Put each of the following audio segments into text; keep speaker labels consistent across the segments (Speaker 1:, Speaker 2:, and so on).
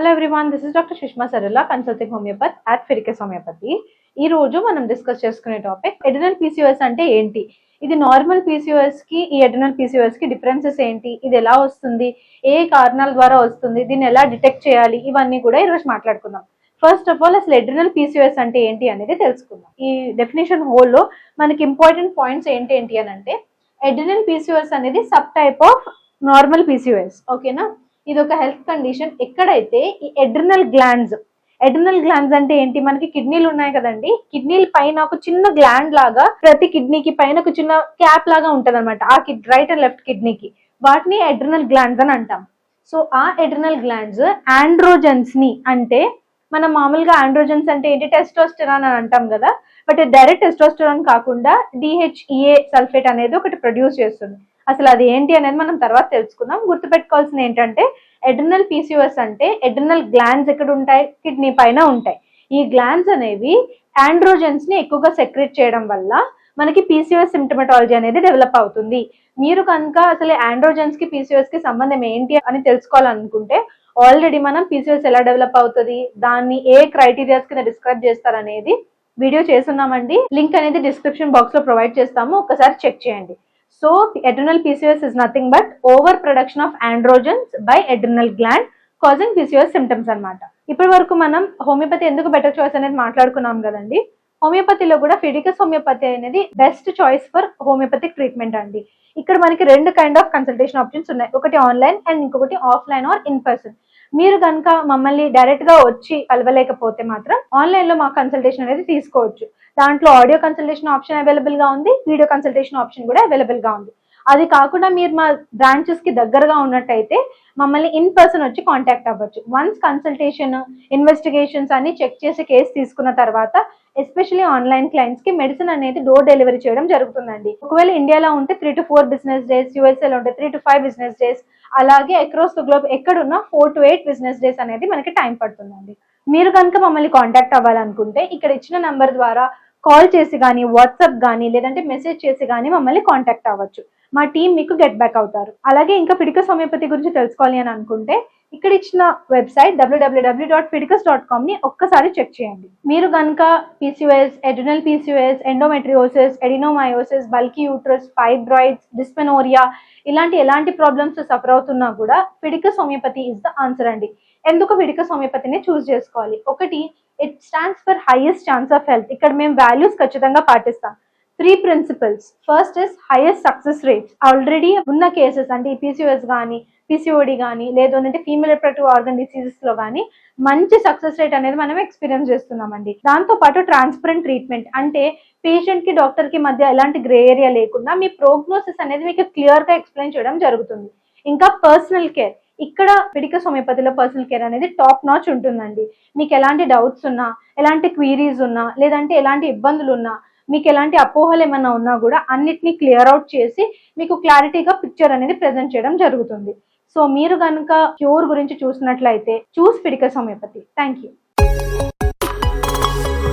Speaker 1: Hello everyone this is doctor Sushma Sarala consulting homeopathy at Fidicus homeopathy ఈ రోజు మనం discuss చేసుకునే topic ఎడినల్ PCOS అంటే ఏంటి? ఇది నార్మల్ పీసీఓఎస్కి ఈ ఎడినల్ పీసీఓఎస్కి డిఫరెన్సెస్ ఏంటి? ఇది ఎలా వస్తుంది? ఏ కారణాల ద్వారా వస్తుంది? దీన్ని ఎలా డిటెక్ట్ చేయాలి? ఇవన్నీ కూడా ఈరోజు మాట్లాడుకుందాం. ఫస్ట్ ఆఫ్ ఆల్ అసలు ఎడ్రినల్ పీసీఓఎస్ అంటే ఏంటి అనేది తెలుసుకుందాం. ఈ డెఫినేషన్ హోల్లో మనకి ఇంపార్టెంట్ పాయింట్స్ ఏంటి ఏంటి అని అంటే ఎడ్రినల్ పీసీఓఎస్ అనేది sub type of normal PCOS ఓకేనా ఇది ఒక హెల్త్ కండిషన్. ఎక్కడైతే ఈ ఎడ్రినల్ గ్లాండ్స్ ఎడ్రినల్ గ్లాండ్స్ అంటే ఏంటి? మనకి కిడ్నీలు ఉన్నాయి కదండి. కిడ్నీల పైన ఒక చిన్న గ్లాండ్ లాగా ప్రతి కిడ్నీకి పైన ఒక చిన్న క్యాప్ లాగా ఉంటది అనమాట ఆ కిడ్ రైట్ అండ్ లెఫ్ట్ కిడ్నీకి. వాటిని ఎడ్రినల్ గ్లాండ్స్ అని అంటాం. సో ఆ ఎడ్రినల్ గ్లాండ్స్ ఆండ్రోజన్స్ని అంటే మనం మామూలుగా ఆండ్రోజన్స్ అంటే ఏంటి? టెస్టోస్టెరాన్ అని అంటాం కదా. బట్ డైరెక్ట్ టెస్టోస్టెరాన్ కాకుండా డిహెచ్ఈఏ సల్ఫేట్ అనేది ఒకటి ప్రొడ్యూస్ చేస్తుంది. అసలు అది ఏంటి అనేది మనం తర్వాత తెలుసుకుందాం. గుర్తుపెట్టుకోవాల్సింది ఏంటంటే ఎడ్రినల్ పీసీఓఎస్ అంటే ఎడ్రినల్ గ్లాండ్స్ ఎక్కడ ఉంటాయి కిడ్నీ పైన ఉంటాయి. ఈ గ్లాండ్స్ అనేవి ఆండ్రోజెన్స్ని ఎక్కువగా సెక్రెట్ చేయడం వల్ల మనకి పీసీఓఎస్ సిమ్టమటాలజీ అనేది డెవలప్ అవుతుంది. మీరు కనుక అసలు ఆండ్రోజెన్స్కి పీసీఓఎస్కి సంబంధం ఏంటి అని తెలుసుకోవాలనుకుంటే ఆల్రెడీ మనం పీసీఎస్ ఎలా డెవలప్ అవుతుంది? దాన్ని ఏ క్రైటీరియాస్ కింద డిస్క్రైబ్ చేస్తారనేది వీడియో చేస్తున్నామండి. లింక్ అనేది డిస్క్రిప్షన్ బాక్స్లో ప్రొవైడ్ చేస్తాము. ఒకసారి చెక్ చేయండి. So adrenal PCOS is nothing but overproduction of androgens by adrenal gland causing PCOS symptoms అన్నమాట. ఇప్పటి వరకు మనం హోమియోపతి ఎందుకు బెటర్ చాయిస్ అనేది మాట్లాడుకున్నాం కదండి? హోమియోపతిలో కూడా ఫిడికస్ హోమియోపతి అనేది best choice for homeopathic treatment అండి. ఇక్కడ మనకి రెండు కైండ్ ఆఫ్ కన్సల్టేషన్ ఆప్షన్స్ ఉన్నాయి. ఒకటి ఆన్లైన్ అండ్ ఇంకొకటి ఆఫ్లైన్ ఆర్ ఇన్ పర్సన్ మీరు కనుక మమ్మల్ని డైరెక్ట్గా వచ్చి కలవలేకపోతే మాత్రం ఆన్లైన్లో మా కన్సల్టేషన్ అనేది తీసుకోవచ్చు. దాంట్లో ఆడియో కన్సల్టేషన్ ఆప్షన్ అవైలబుల్గా ఉంది వీడియో కన్సల్టేషన్ ఆప్షన్ కూడా అవైలబుల్గా ఉంది. అది కాకుండా మీరు మా బ్రాంచెస్కి దగ్గరగా ఉన్నట్టయితే మమ్మల్ని ఇన్ పర్సన్ వచ్చి కాంటాక్ట్ అవ్వచ్చు. వన్స్ కన్సల్టేషన్ ఇన్వెస్టిగేషన్స్ అన్ని చెక్ చేసి కేసు తీసుకున్న తర్వాత ఎస్పెషల్లీ ఆన్లైన్ క్లయింట్స్కి మెడిసిన్ అనేది డోర్ డెలివరీ చేయడం జరుగుతుందండి. ఒకవేళ ఇండియాలో ఉంటే three to four business days యూఎస్ఏలో ఉంటే three to five business days అలాగే అక్రాస్ ద గ్లోబ్ ఎక్కడున్నా four to eight business days అనేది మనకి టైం పడుతుందండి. మీరు కనుక మమ్మల్ని కాంటాక్ట్ అవ్వాలనుకుంటే ఇక్కడ ఇచ్చిన నెంబర్ ద్వారా కాల్ చేసి కానీ వాట్సాప్ కానీ లేదంటే మెసేజ్ చేసి కానీ మమ్మల్ని కాంటాక్ట్ అవ్వచ్చు. మా టీం మీకు గెట్ బ్యాక్ అవుతారు. అలాగే ఇంకా పిడికస్ హోమియోపతి గురించి తెలుసుకోవాలి అని అనుకుంటే ఇక్కడ ఇచ్చిన website W W W dot Fidicus dot కామ్ని ఒక్కసారి చెక్ చేయండి. మీరు కనుక PCOS adrenal PCS endometriosis adenomyosis bulky uterus fibroids dysmenorrhoea ఇలాంటి ఎలాంటి ప్రాబ్లమ్స్ సఫర్ అవుతున్నా కూడా Fidicus homeopathy is the answer అండి. ఎందుకు విడిక హోమియోపతిని చూస్ చేసుకోవాలి? ఒకటి it stands for highest chance of health ఇక్కడ మేము వాల్యూస్ ఖచ్చితంగా పాటిస్తాం. Three principles first is highest success rates already ఉన్న కేసెస్ అంటే పీసీఓఎస్ కానీ పీసీఓడి కానీ లేదు అంటే ఫీమేల్ రిప్రొడక్టివ్ ఆర్గన్ డిసీజెస్లో కానీ మంచి సక్సెస్ రేట్ అనేది మనం ఎక్స్పీరియన్స్ చేస్తున్నామండి. దాంతో పాటు ట్రాన్స్పరెంట్ ట్రీట్మెంట్ అంటే పేషెంట్కి డాక్టర్కి మధ్య ఎలాంటి గ్రే ఏరియా లేకుండా మీ ప్రోగ్నోసిస్ అనేది మీకు క్లియర్గా ఎక్స్ప్లెయిన్ చేయడం జరుగుతుంది. ఇంకా పర్సనల్ కేర్ ఇక్కడ పిడిక హోమియోపతిలో పర్సనల్ కేర్ అనేది టాప్ నాచ్ ఉంటుందండి. మీకు ఎలాంటి డౌట్స్ ఉన్నా ఎలాంటి క్వీరీస్ ఉన్నా లేదంటే ఎలాంటి ఇబ్బందులు ఉన్నా మీకు ఎలాంటి అపోహలు ఏమైనా ఉన్నా కూడా అన్నిటినీ క్లియర్ అవుట్ చేసి మీకు క్లారిటీగా పిక్చర్ అనేది ప్రజెంట్ చేయడం జరుగుతుంది. సో మీరు కనుక క్యూర్ గురించి చూసినట్లయితే చూస్ పిడిక సోమియోపతి. Thank you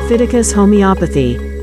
Speaker 2: Fiticus Homeopathy.